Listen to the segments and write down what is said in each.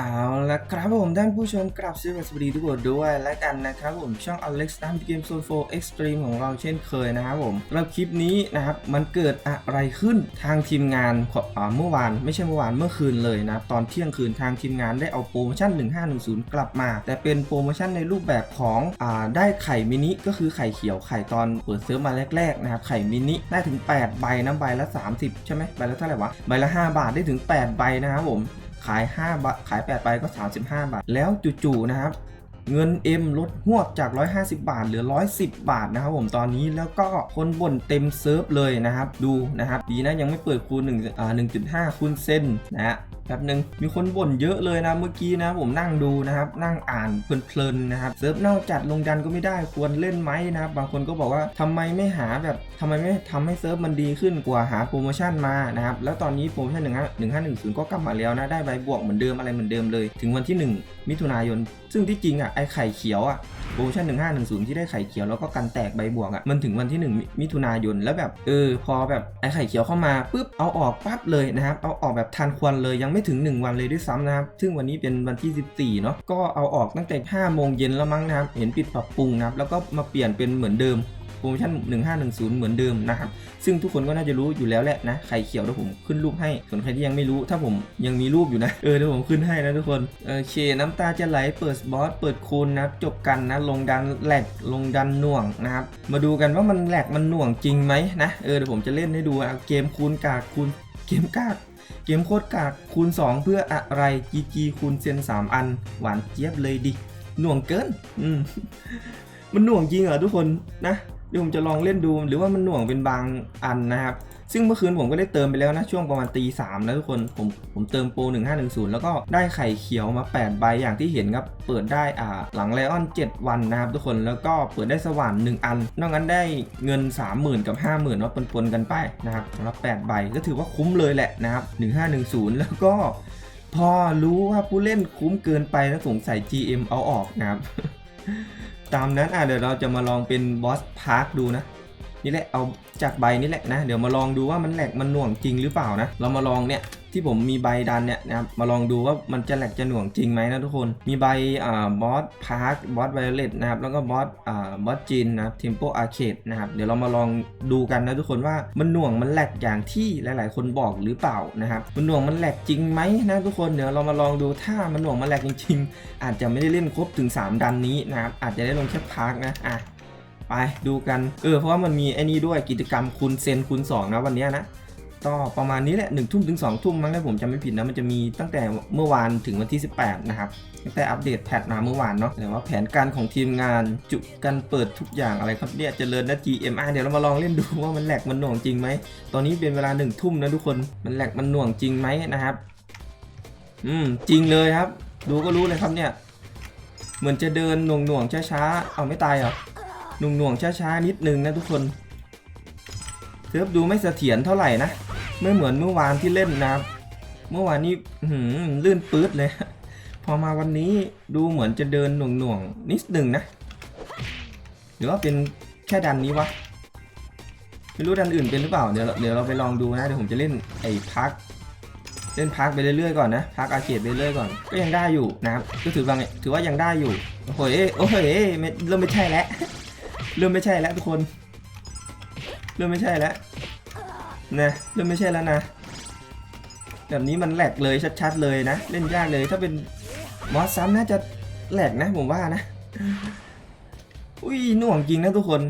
เอาละครับผมท่านผู้ชมกราบสวัสดีทุกคนด้วยและกันนะครับผมช่อง Alex ตามเกมโซน4 Extreme ของเราเช่นเคยนะครับผมสำหรับคลิปนี้นะครับมันเกิดอะไรขึ้นทางทีมงานเมื่อวานไม่ใช่เมื่อวานเมื่อคืนเลยนะตอนเที่ยงคืนทางทีมงานได้เอาโปรโมชั่น 1510 กลับมา แต่เป็นโปรโมชั่นในรูปแบบของอ่าได้ไข่มินิก็คือไข่เขียวไข่ตอนเปิดเซิร์ฟมาแรกๆนะครับไข่มินิได้ถึง 8 ใบนะใบละ 30 ใช่ไหมใบละเท่าไหร่วะใบละ 5 บาทได้ถึง 8 ใบนะครับผม ขาย5บาทขาย8ใบก็ 35 บาท แล้วจู่ๆนะครับ เงิน M ลดหวบจาก 150 บาท เหลือ 110 บาทนะครับผมตอนนี้แล้วก็คนบ่นเต็มเซิร์ฟเลยนะครับ ดูนะครับ ดีนะยังไม่เปิดคูณ1อ่า1.5คูณเซนนะฮะ แป๊บหนึ่งมีคนบ่นเยอะเลยนะเมื่อกี้นะผมนั่งดูนะครับ นั่งอ่านเพลินๆนะครับเซิร์ฟเน่าจัดลงดันก็ไม่ได้ควรเล่นไหมนะครับบางคนก็บอกว่าทำไมไม่หาแบบทำไมไม่ทำให้เซิร์ฟมันดีขึ้นกว่าหาโปรโมชั่นมานะครับแล้วตอนนี้โปรโมชั่น1 1 5 1 0ก็กลับมาแล้วนะได้ใบบวกเหมือนเดิมอะไรเหมือนเดิมเลย ถึงวันที่ 1 มิถุนายน ซึ่งที่จริงอะไอไข่เขียวอะโปรโมชั่น1510 ที่ได้ไข่เขียวแล้วก็กันแตกใบบวกอะมันถึงวันที่ 1 มิถุนายนแล้วแบบเออพอแบบไอไข่เขียวเข้ามาปุ๊บเอาออกปั๊บเลยนะครับเอาออกแบบทันควันเลยยังไม่ถึง 1 วันเลยด้วยซ้ำนะครับ ซึ่งวันนี้เป็นวันที่ 14 เนาะ ก็เอาออกตั้งแต่ 5 โมงเย็นแล้วมั้งนะครับ เห็นปิดปรับปรุงนะครับ แล้วก็มาเปลี่ยนเป็นเหมือนเดิมโปรโมชั่น 1510 เหมือนเดิมนะครับ ซึ่งทุกคนก็น่าจะรู้อยู่แล้วแหละนะ ไข่เขียวเดี๋ยวผมขึ้นรูปให้ ส่วนใครที่ยังไม่รู้ ถ้าผมยังมีรูปอยู่นะ เออเดี๋ยวผมขึ้นให้นะทุกคน โอเค น้ำตาจะไหล เปิดบอส เปิดคูณนะ จบกันนะ ลงดันแหลก ลงดันหน่วงนะครับ มาดูกันว่ามันแหลกมันหน่วงจริงไหมนะ เออเดี๋ยวผมจะเล่นให้ดูนะเกมคูณกากคูณเกมกาก เกมโคตรกากคูณ 2 เพื่ออะไรจีจีคูณเซน3 อัน หวานเจี๊ยบเลยดิ หน่วงเกิน อืม มันหน่วงจริงเหรอทุกคนนะ เดี๋ยวผมจะลองเล่นดูหรือว่ามันหน่วงเป็นบางอันนะครับ ซึ่งเมื่อคืนผมก็ได้เติมไปแล้วนะช่วงประมาณตีสามนะทุกคนผมผมเติมโปร1510 แล้วก็ได้ไข่เขียวมา 8 ใบอย่างที่เห็นครับ เปิดได้อ่าหลังไลออน 7 วันนะครับทุกคนแล้วก็เปิดได้สว่าน 1 อัน นอกนั้นได้เงิน 30,000 กับ 50,000ว่าปนๆกันไปนะครับสำหรับ 8 ใบก็ถือว่าคุ้มเลยแหละนะครับ 1510 แล้วก็พอรู้ว่าผู้เล่นคุ้มเกินไปนะสงสัย GM เอาออกนะครับ ตามนั้นอะเดี๋ยวเราจะมาลองเป็นบอสพาร์คดูนะ นี่แหละเอาจากใบนี่แหละนะเดี๋ยวมาลองดูว่ามันแหลกมันหน่วงจริงหรือเปล่านะเรามาลองเนี่ยที่ผมมีใบดันเนี่ยนะครับมาลองดูว่ามันจะแหลกจะหน่วงจริงไหมนะทุกคนมีใบอ่าบอสพาร์คบอสไวโอเลตนะครับแล้วก็บอสอ่าบอสจินนะครับเทมโปอาร์เคดนะครับเดี๋ยวเรามาลองดูกันนะทุกคนว่ามันหน่วงมันแหลกอย่างที่หลาย ๆ คนบอกหรือเปล่านะครับมันหน่วงมันแหลกจริงไหมนะทุกคนเดี๋ยวเรามาลองดูถ้ามันหน่วงมันแหลกจริงๆ อาจจะไม่ได้เล่นครบถึง 3 ดันนี้นะครับอาจจะได้ลงแค่พาร์คนะอะ ไปดูกัน เออ เพราะว่ามันมีไอ้นี่ด้วยกิจกรรมคูณเซนคูณ2 นะวันนี้นะก็ประมาณนี้แหละหนึ่งทุ่มถึง2องทุ่มมั้งถ้าผมจำไม่ผิดนะมันจะมีตั้งแต่เมื่อวานถึงวันที่ 18 นะครับตั้งแต่อัปเดตแพทมาเมื่อวานเนาะแต่ว่าแผนการของทีมงานจุกันเปิดทุกอย่างอะไรครับเนี่ยเจริญนะ GMR เดี๋ยวเรามาลองเล่นดูว่ามันแหลกมันหน่วงจริงไหม ตอนนี้เป็นเวลาหนึ่งทุ่มนะทุกคนมันแหลกมันหน่วงจริงไหมนะครับ อืมจริงเลยครับ ดูก็รู้เลยครับเนี่ย เหมือนจะเดินหน่วงหน่วงๆช้าๆเอาไม่ตายเหรอ หน่วงหน่วงๆช้าๆ นิดนึงนะทุกคนเซิร์ฟดูไม่เสถียรเท่าไหร่นะ ไม่เหมือนเมื่อวานที่เล่นนะเมื่อวานนี้หือลื่นปื๊ดเลย พอมาวันนี้ดูเหมือนจะเดินหน่วงหน่วงๆนิดนึงนะ หรือว่าเป็นแค่ดันนี้วะ ไม่รู้ดันอื่นเป็นหรือเปล่า เดี๋ยวเราเดี๋ยวเราไปลองดูนะ เดี๋ยวผมจะเล่นไอ้พักเล่นพักไปเรื่อยๆก่อนนะพักอาเคดไปเรื่อยๆก่อน ก็ยังได้อยู่นะครับก็ถือว่าไงถือว่ายังได้อยู่ โอ้โหเอ้ยโอ้โหเอ้ยไม่เริ่มไม่ใช่แล้ว เริ่มไม่ใช่แล้วทุกคน เริ่มไม่ใช่แล้วนะเริ่มไม่ใช่แล้วนะแบบนี้มันแหลกเลยชัดๆเลยนะ เล่นยากเลยถ้าเป็นบอสซ้ำน่าจะแหลกนะผมว่านะ อุ้ยหน่วงจริงนะทุกคน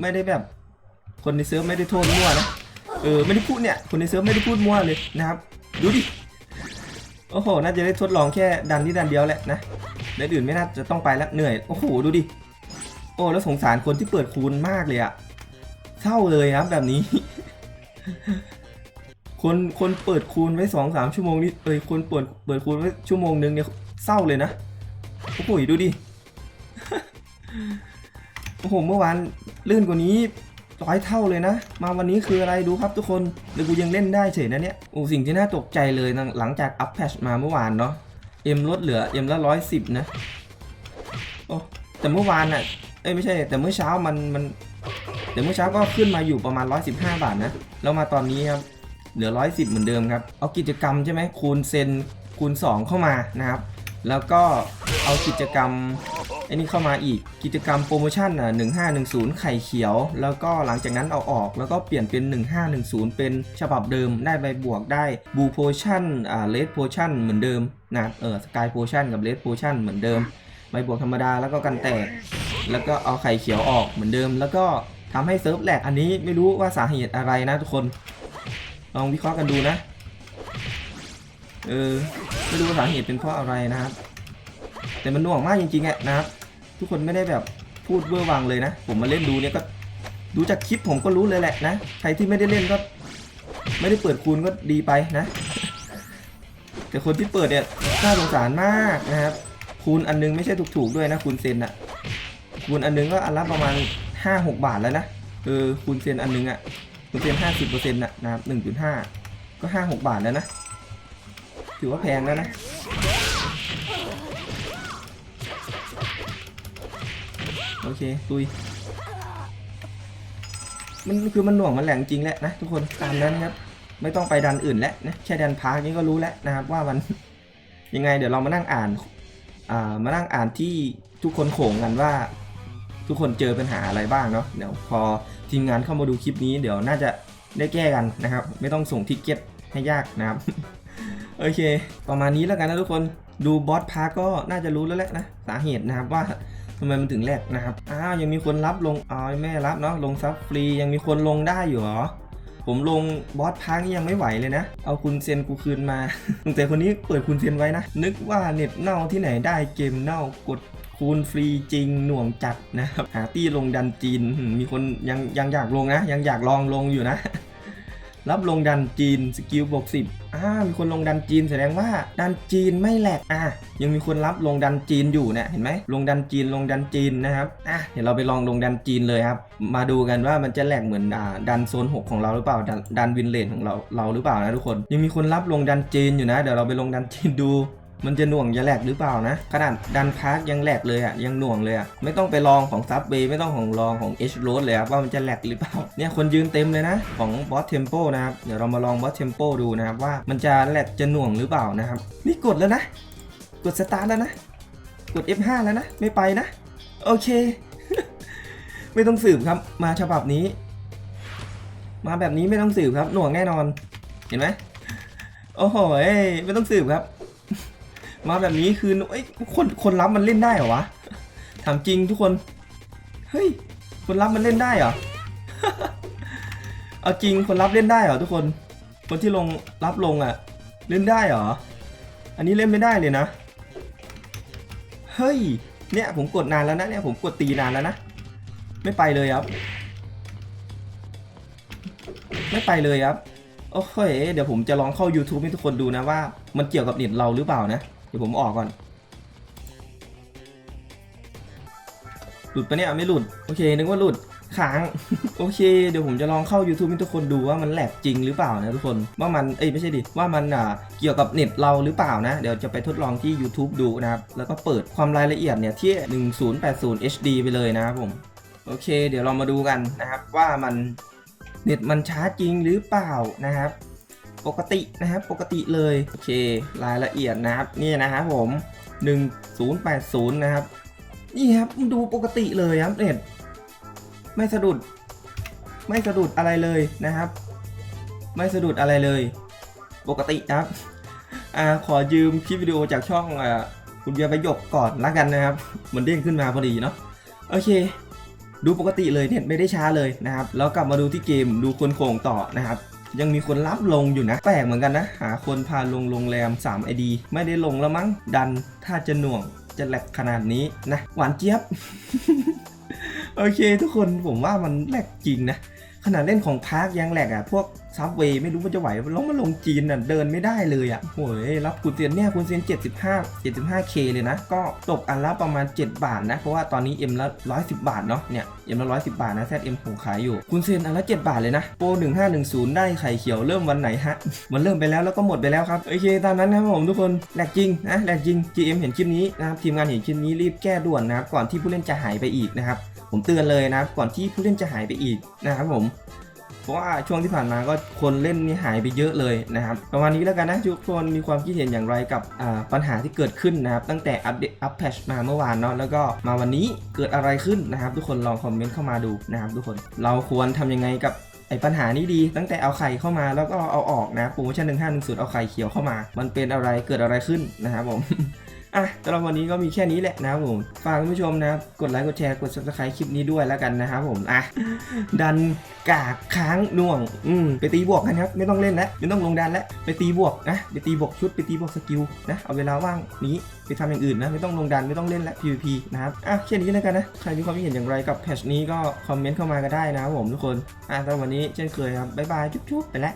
ไม่ได้แบบ คนในเซิร์ฟไม่ได้โทษมั่วนะเออไม่ได้พูดเนี่ย คนในเซิร์ฟไม่ได้พูดมั่วเลยนะครับ ดูดิโอ้โหน่าจะได้ทดลองแค่ดันที่ดันเดียวแหละนะดันอื่นไม่น่าจะต้องไปแล้วเหนื่อยโอ้โหดูดิ อ้แล้วสงสารคนที่เปิดคูณมากเลยอะเศร้าเลยครับแบบนี้ คนคนเปิดคูณไว้สองสามชั่วโมงนี่เอ้ยคนเปิดเปิดคูณไว้ชั่วโมงนึงเนี่ยเศร้าเลยนะโอ้โหดูดิโอ้โหเมื่อวานลื่นกว่านี้ร้อยเท่าเลยนะ มาวันนี้คืออะไรดูครับทุกคนเดี๋ยวกูยังเล่นได้เฉยนะเนี่ยโอ้สิ่งที่น่าตกใจเลยนะหลังจากอัพแพชมาเมื่อวานเนาะเอ็มลดเหลือเอ็มละร้อยสิบนะโอ้ แต่เมื่อวานอะเอ้ยไม่ใช่ แต่เมื่อเช้ามันมัน แต่เมื่อเช้าก็ขึ้นมาอยู่ประมาณ 115 บาทนะแล้วมาตอนนี้ครับเหลือ 110 เหมือนเดิมครับ เอากิจกรรมใช่ไหมคูณเซนคูณ 2 เข้ามานะครับ แล้วก็เอากิจกรรมไอ้นี่เข้ามาอีกกิจกรรมโปรโมชั่นอะ1510 ไข่เขียว แล้วก็หลังจากนั้นเอาออกแล้วก็เปลี่ยนเป็น 1510 เป็นฉบับเดิมได้ใบบวกได้บูโพชั่นอ่าเลดโพชั่นเหมือนเดิมนะเออสกายโพชั่นกับเลดโพชั่นเหมือนเดิม ใบบวกธรรมดาแล้วก็กันแตก แล้วก็เอาไข่เขียวออกเหมือนเดิม แล้วก็ทำให้เซิร์ฟแหลกอันนี้ไม่รู้ว่าสาเหตุอะไรนะทุกคน ลองวิเคราะห์กันดูนะ เออ ไม่รู้ว่าสาเหตุเป็นเพราะอะไรนะครับ แต่มันหน่วงมากจริงๆอะนะครับ ทุกคนไม่ได้แบบพูดเวอร์วังเลยนะ ผมมาเล่นดูเนี่ยก็ดูจากคลิปผมก็รู้เลยแหละนะ ใครที่ไม่ได้เล่นก็ ไม่ได้เปิดคูณก็ดีไปนะ แต่คนที่เปิดเนี่ยน่าสงสารมากนะครับ คูณอันนึงไม่ใช่ถูกๆด้วยนะคูณเซนอะคูณอันนึงก็อันละประมาณ 5-6 บาทแล้วนะเออคูณเซนอันนึงอะคูณเซน50%นะนะครับ1.5ก็5-6บาทแล้วนะ ถือว่าแพงแล้วนะโอเคตุยมันคือมันหน่วงมันแหลงจริงแหละนะทุกคนตามนั้นครับ ไม่ต้องไปดันอื่นแล้วนะแค่ดันพาร์กนี้ก็รู้แล้วนะครับว่ามันยังไงเดี๋ยวเรามานั่งอ่าน มานั่งอ่านที่ทุกคนโขงกันว่า ทุกคนเจอปัญหาอะไรบ้างเนาะเดี๋ยวพอทีมงานเข้ามาดูคลิปนี้เดี๋ยวน่าจะได้แก้กันนะครับ ไม่ต้องส่งทิกเก็ตให้ยากนะครับ โอเค ประมาณนี้แล้วกันนะทุกคนดูบอสพาก็น่าจะรู้แล้วแหละนะสาเหตุนะครับว่าทำไมมันถึงแลกนะครับ อ้าวยังมีคนรับลงอ๋อแม่รับเนาะลงซับฟรียังมีคนลงได้อยู่เหรอ ผมลงบอสพังยังไม่ไหวเลยนะ เอาคุณเซนกูคืนมาตั้งแต่คนนี้เปิดคุณเซนไว้นะ นึกว่าเน็ตเน่าที่ไหนได้เกมเน่ากดคูณฟรีจริงหน่วงจัดนะครับหาตี้ลงดันจีนมีคนยังยังอยากลงนะ ยังอยากลองลงอยู่นะ รับลงดันจีนสกิลบวกสิบอ่ามีคนลงดันจีนแสดงว่าดันจีนไม่แหลกอะยังมีคนรับลงดันจีนอยู่เนี่ยเห็นไหมลงดันจีนลงดันจีนนะครับอะเดี๋ยวเราไปลองลงดันจีนเลยครับ มาดูกันว่ามันจะแหลกเหมือนอ่าดันโซน 6 ของเราหรือเปล่าดันดันวินเลนของเราเราหรือเปล่านะทุกคน ยังมีคนรับลงดันจีนอยู่นะ เดี๋ยวเราไปลงดันจีนดู มันจะหน่วงจะแหลกหรือเปล่านะขนาดดันพาร์กยังแหลกเลยอะยังหน่วงเลยอะไม่ต้องไปลองของซับเบย์ไม่ต้องของลองของเอชโรดเลยครับว่ามันจะแหลกหรือเปล่าเนี่ยคนยืนเต็มเลยนะของบอสเทมโปนะครับเดี๋ยวเรามาลองบอสเทมโปดูนะครับว่ามันจะแหลกจะหน่วงหรือเปล่านะครับนี่กดแล้วนะ กดสตาร์ทแล้วนะกด F5 แล้วนะ ไม่ไปนะ โอเค ไม่ต้องสืบครับ มาฉบับนี้ มาแบบนี้ไม่ต้องสืบครับ หน่วงแน่นอน เห็นไหมโอ้โหไม่ต้องสืบครับ มาแบบนี้คือเอ้ยคนคนรับมันเล่นได้เหรอวะถามจริงทุกคนเฮ้ยคนรับมันเล่นได้เหรอเอาจริงคนรับเล่นได้เหรอทุกคน คนที่ลงรับลงอะ เล่นได้เหรออันนี้เล่นไม่ได้เลยนะเฮ้ยเนี่ยผมกดนานแล้วนะเนี่ยผมกดตีนานแล้วนะไม่ไปเลยครับ ไม่ไปเลยครับโอเคเดี๋ยวผมจะลองเข้า YouTube ให้ทุกคนดูนะว่า มันเกี่ยวกับเน็ตเราหรือเปล่านะ เดี๋ยวผมออกก่อน หลุดปะเนี่ยไม่หลุด โอเค นึกว่าหลุดค้าง โอเค เดี๋ยวผมจะลองเข้า YouTube ให้ทุกคนดูว่ามันแหลกจริงหรือเปล่านะทุกคน ว่ามัน เอ้ยไม่ใช่ดิ ว่ามันอ่าเกี่ยวกับเน็ตเราหรือเปล่านะ เดี๋ยวจะไปทดลองที่ YouTube ดูนะครับ แล้วก็เปิดความรายละเอียดเนี่ยที่ 1080 HD ไปเลยนะครับผม โอเค เดี๋ยวเรามาดูกันนะครับว่ามันเน็ตมันช้าจริงหรือเปล่านะครับ ปกตินะครับปกติเลยโอเครายละเอียดนะครับนี่นะครับผม 1080 นะครับ นี่ครับดูปกติเลยครับเน็ตไม่สะดุด ไม่สะดุดอะไรเลยนะครับ ไม่สะดุดอะไรเลย ปกติครับอ่าขอยืมคลิปวิดีโอจากช่องอ่าคุณเบียร์ประยกก่อนละกันนะครับ มันเด้งขึ้นมาพอดีเนาะโอเค ดูปกติเลยเน็ตไม่ได้ช้าเลยนะครับ แล้วกลับมาดูที่เกมดูคนโขงต่อนะครับ ยังมีคนรับลงอยู่นะ แปลกเหมือนกันนะ หาคนพาลงโรงแรม3 ID ไม่ได้ลงแล้วมั้ง ดันถ้าจะหน่วงจะแหลกขนาดนี้นะ หวานเจี๊ยบ โอเคทุกคนผมว่ามันแหลกจริงนะ ขนาดเล่นของพาร์คยังแหลกอะ พวกซับเวย์ไม่รู้มันจะไหวลงมาลงจีนอะ เดินไม่ได้เลยอะโอ้ยรับคุณเซียนเนี่ยคุณเซียน 75 75k เลยนะ ก็ตกอันละประมาณ 7 บาทนะ เพราะว่าตอนนี้ M ละ 110 บาทเนาะ เนี่ย M ละ 110 บาทนะ ZM ผมขายอยู่ คุณเซียนอันละ 7 บาทเลยนะ โปร 1510 ได้ไข่เขียวเริ่มวันไหนฮะ มันเริ่มไปแล้วแล้วก็หมดไปแล้วครับ โอเค ตามนั้นนะครับผมทุกคนแหลกจริงนะแหลกจริง GM เห็นคลิปนี้นะครับทีมงานเห็นคลิปนี้รีบแก้ด่วนนะครับก่อนที่ผู้เล่นจะหายไปอีกนะครับ ผมเตือนเลยนะครับก่อนที่ผู้เล่นจะหายไปอีกนะครับผม เพราะว่าช่วงที่ผ่านมาก็คนเล่นนี่หายไปเยอะเลยนะครับ ประมาณนี้แล้วกันนะทุกคนมีความคิดเห็นอย่างไรกับปัญหาที่เกิดขึ้นนะครับ ตั้งแต่อัปเดตอัปแพชมาเมื่อวานเนาะแล้วก็มาวันนี้เกิดอะไรขึ้นนะครับ ทุกคนลองคอมเมนต์เข้ามาดูนะครับทุกคนเราควรทำยังไงกับไอ้ปัญหานี้ดีตั้งแต่เอาไข่เข้ามาแล้วก็เอาออกนะโปรโมชั่นหนึ่งห้าหนึ่งศูนย์เอาไข่เขียวเข้ามา มันเป็นอะไรเกิดอะไรขึ้นนะครับผม อะสำหรับวันนี้ก็มีแค่นี้แหละนะครับผม ฝากคุณผู้ชมนะครับ กดไลค์ กดแชร์ กด subscribe คลิปนี้ด้วยแล้วกันนะครับผม อะ ดันกากค้างน่วง อืม ไปตีบวกกันครับ ไม่ต้องเล่นแล้ว ไม่ต้องลงดันแล้ว ไปตีบวกนะ ไปตีบวกชุด ไปตีบวกสกิลนะ เอาเวลาว่างนี้ไปทำอย่างอื่นนะ ไม่ต้องลงดัน ไม่ต้องเล่นแล้ว PVP นะครับ อะแค่นี้แล้วกันนะ ใครมีความคิดเห็นอย่างไรกับแพชนี้ก็คอมเมนต์เข้ามาก็ได้นะครับผมทุกคน อะสำหรับวันนี้เช่นเคยครับ บ๊ายบาย จุ๊บๆไปแล้ว